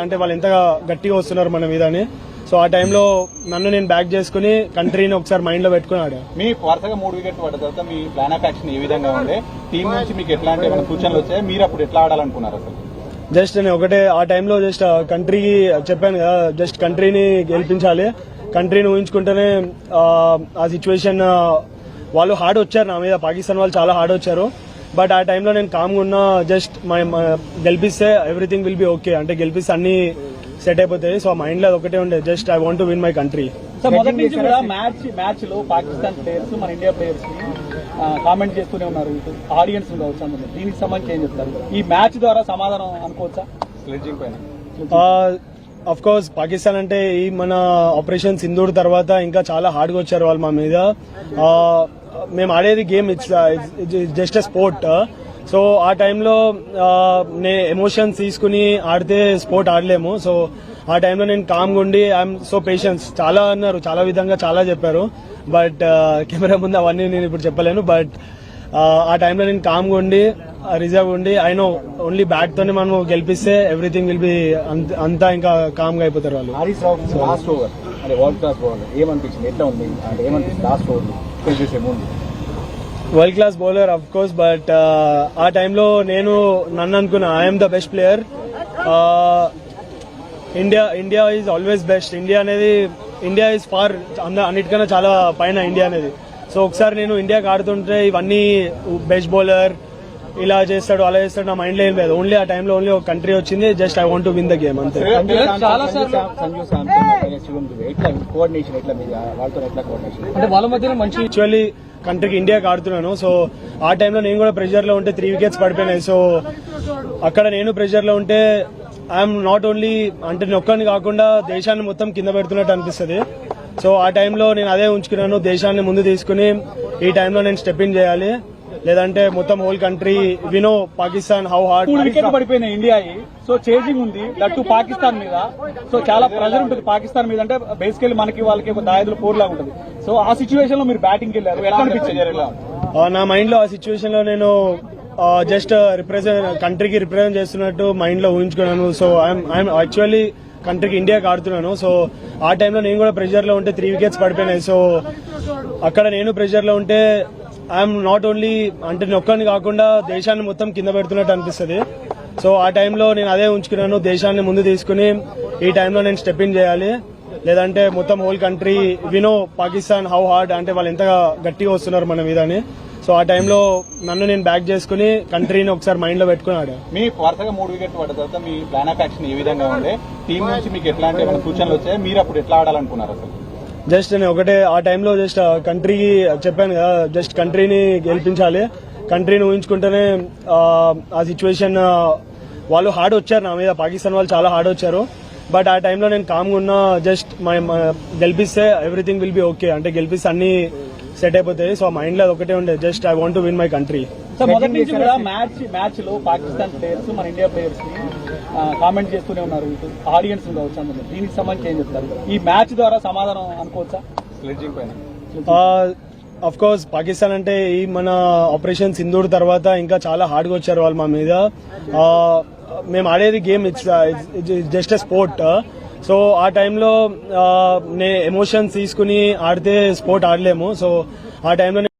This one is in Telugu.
అంటే వాళ్ళు ఎంతగా గట్టిగా వస్తున్నారు మన మీద అని. సో ఆ టైంలో నన్ను నేను బ్యాక్ చేసుకుని కంట్రీని ఒకసారి మైండ్లో పెట్టుకుని ఆడా. మీ వరుసగా మూడు వికెట్లు పడ్డ తర్వాత మీ ప్లాన్ ఆఫ్ యాక్షన్ ఏ విధంగా ఉండే టీం నుంచి మీకు ఎట్లాంటి ఏమైనా సూచనలు వచ్చాయి? మీరు అప్పుడు ఎట్లా ఆడాలనుకున్నారు అసలు? జస్ట్ నేను ఒకటే ఆ టైంలో జస్ట్ కంట్రీకి చెప్పాను కదా జస్ట్ కంట్రీని గెలిపించాలి. కంట్రీని ఊహించుకుంటేనే ఆ, ఆ సిచ్యువేషన్ వాళ్ళు హార్డ్ వచ్చారు నా మీద. పాకిస్తాన్ వాళ్ళు చాలా హార్డ్ వచ్చారు. బట్ ఆ టైంలో నేను కామ్గా ఉన్నా జస్ట్ గెలిపిస్తే ఎవ్రీథింగ్ విల్ బి ఓకే అంటే గెలిపిస్తే అన్ని సెట్ అయిపోతాయి. సో మైండ్లో అది ఒకటే ఉండే just I want win my country so మొదటి నుంచి కూడా మ్యాచ్ మ్యాచ్లో పాకిస్తాన్ ప్లేయర్స్ మన ఇండియా ప్లేయర్స్ కామెంట్ చేస్తూనే ఉన్నారు. ఆడియన్స్ కావచ్చు అందరూ దీనికి సంబంధించి ఏం చెప్తారు? ఈ మ్యాచ్ ద్వారా సమాధానం అనుకోవచ్చా? స్లెడ్జింగ్ పైన. అఫ్ కోర్స్ పాకిస్తాన్ అంటే ఈ మన ఆపరేషన్ సింధూర్ తర్వాత ఇంకా చాలా హార్డ్గా వచ్చారు వాళ్ళు మా మీద. మేము ఆడేది game it's just a sport so ఆ టైంలో uh, నే ఎమోషన్స్ తీసుకుని ఆడితే స్పోర్ట్ ఆడలేము. సో ఆ టైంలో నేను కామ్గా ఉండి ఐఎమ్ సో పేషెన్స్ చాలా అన్నారు చాలా విధంగా చాలా చెప్పారు. బట్ uh, కెమెరా ముందు అవన్నీ నేను ఇప్పుడు చెప్పలేను. బట్ uh, ఆ టైంలో నేను కామ్గా ఉండి రిజర్వ్ ఉండి ఐ నో ఓన్లీ బ్యాట్ తోనే మనం గెలిపిస్తే ఎవ్రీథింగ్ విల్ బి అంతా ఇంకా కామ్గా అయిపోతారు వాళ్ళు. అంటే వరల్డ్ క్లాస్ బౌలర్ ఏమనిపించింది? ఎట్లా ఉంది? అంటే ఏమనిపించింది? లాస్ట్ ఓవర్ చేసే ముందు. World class bowler of course but ఆ టైంలో నేను నన్ను అనుకున్నా I'm the best player India India is always best India అనేది ఇండియా ఈజ్ ఫార్ అన్నిటికన్నా చాలా పైన ఇండియా అనేది. సో ఒకసారి నేను ఇండియాకి ఆడుతుంటే ఇవన్నీ బెస్ట్ బౌలర్ ఇలా చేస్తాడు అలా చేస్తాడు నా మైండ్లో ఏం లేదు. ఓన్లీ ఆ టైంలో ఓన్లీ ఒక కంట్రీ వచ్చింది just I want to win the game అంతే. చాలా సంజు శాంసన్ శివం దుబే ఎట్లా కోఆర్డినేషన్ ఎట్లా మీద? వాళ్ళతో ఎట్లా కోఆర్డినేషన్ అంటే వాళ్ళ మధ్యన మంచి యాక్చువల్లీ కంట్రీకి ఇండియాకి ఆడుతున్నాను. సో ఆ టైంలో నేను కూడా ప్రెషర్లో ఉంటే త్రీ వికెట్స్ పడిపోయినాయి. సో అక్కడ నేను ప్రెషర్లో ఉంటే ఐఎమ్ నాట్ ఓన్లీ అంటే నేను ఒక్కడిని కాకుండా దేశాన్ని మొత్తం కింద పెడుతున్నట్టు అనిపిస్తుంది. సో ఆ టైంలో నేను అదే ఉంచుకున్నాను. దేశాన్ని ముందు తీసుకుని ఈ టైంలో నేను స్టెప్ ఇన్ చేయాలి. లేదంటే మొత్తం హోల్ కంట్రీ వినో పాకిస్తాన్ హౌ హార్డ్ మూడు వికెట్లు పడిపోయినాయి ఇండియా సో చేజింగ్ ఉంది. దట్టు పాకిస్తాన్ మీద. సో చాలా ప్రెజర్ ఉంటుంది పాకిస్తాన్ మీద. అంటే బేసికల్లీ మనకి వాళ్ళకి ఒక దాయదులు పోర్లా ఉంటుంది. సో ఆ సిచ్యువేషన్లో మీరు బ్యాటింగ్ వెళ్ళారు ఎలా ఆ, నా మైండ్లో ఆ సిచ్యువేషన్లో నేను జస్ట్ రిప్రజెంట్ కంట్రీకి రిప్రజెంట్ చేస్తున్నట్టు మైండ్లో ఊహించుకున్నాను. సో ఐఎమ్ యాక్చువల్లీ కంట్రీకి ఇండియాకి ఆడుతున్నాను. సో ఆ టైంలో నేను కూడా ప్రెషర్లో ఉంటే త్రీ వికెట్స్ పడిపోయినాయి. సో అక్కడ నేను ప్రెషర్లో ఉంటే ఐఎమ్ నాట్ ఓన్లీ అంటే నొక్కని కాకుండా దేశాన్ని మొత్తం కింద పెడుతున్నట్టు అనిపిస్తుంది. సో ఆ టైంలో నేను అదే ఉంచుకున్నాను. దేశాన్ని ముందు తీసుకుని ఈ టైంలో నేను స్టెప్ ఇన్ చేయాలి. లేదంటే మొత్తం హోల్ కంట్రీ వినో పాకిస్తాన్ హౌ హార్డ్ అంటే వాళ్ళు ఎంతగా గట్టిగా వస్తున్నారు మన మీద అని సో ఆ టైంలో నన్ను నేను బ్యాక్ చేసుకుని కంట్రీని ఒకసారి మైండ్లో పెట్టుకుని మీ వరుసగా మూడు వికెట్ పడ్డ తర్వాత మీ ప్లాన్ ఆఫ్ యాక్షన్ ఏ విధంగా ఉండే టీం నుంచి మీకు ఎట్లాంటి సూచనలు వచ్చాయి? మీరు అప్పుడు ఎట్లా ఆడాలనుకున్నారు అసలు? జస్ట్ నేను ఒకటే ఆ టైంలో జస్ట్ కంట్రీకి చెప్పాను కదా జస్ట్ కంట్రీని గెలిపించాలి. కంట్రీని ఊహించుకుంటేనే ఆ, సిచ్యువేషన్ వాళ్ళు హార్డ్ వచ్చారు నా మీద. పాకిస్తాన్ వాళ్ళు చాలా హార్డ్ వచ్చారు. బట్ ఆ టైంలో నేను కామ్గా ఉన్నా జస్ట్ గెలిపిస్తే ఎవ్రీథింగ్ విల్ బి ఓకే అంటే గెలిపిస్తే అన్ని సెట్ అయిపోతాయి. సో మైండ్లో అది ఒకటే ఉండే. Just I want win my country మొదటి నుంచి కూడా మ్యాచ్ మ్యాచ్లో పాకిస్తాన్ ప్లేయర్స్ మన ఇండియా ప్లేయర్స్ని కామెంట్ చేస్తూనే ఉన్నారు ఇటు ఆడియన్స్ కావచ్చు దీనికి సంబంధించి ఏం చెప్తారు? ఈ మ్యాచ్ ద్వారా సమాధానం అనుకోవచ్చా? స్లెడ్జింగ్ పైన అఫ్ కోర్స్ పాకిస్తాన్ అంటే ఈ మన ఆపరేషన్ సింధూర్ తర్వాత ఇంకా చాలా హార్డ్గా వచ్చారు వాళ్ళు మా మీద. మేము ఆడేది game it's just a sport so ఆ టైంలో నే ఎమోషన్స్ తీసుకుని ఆడితే స్పోర్ట్ ఆడలేము. సో ఆ టైంలో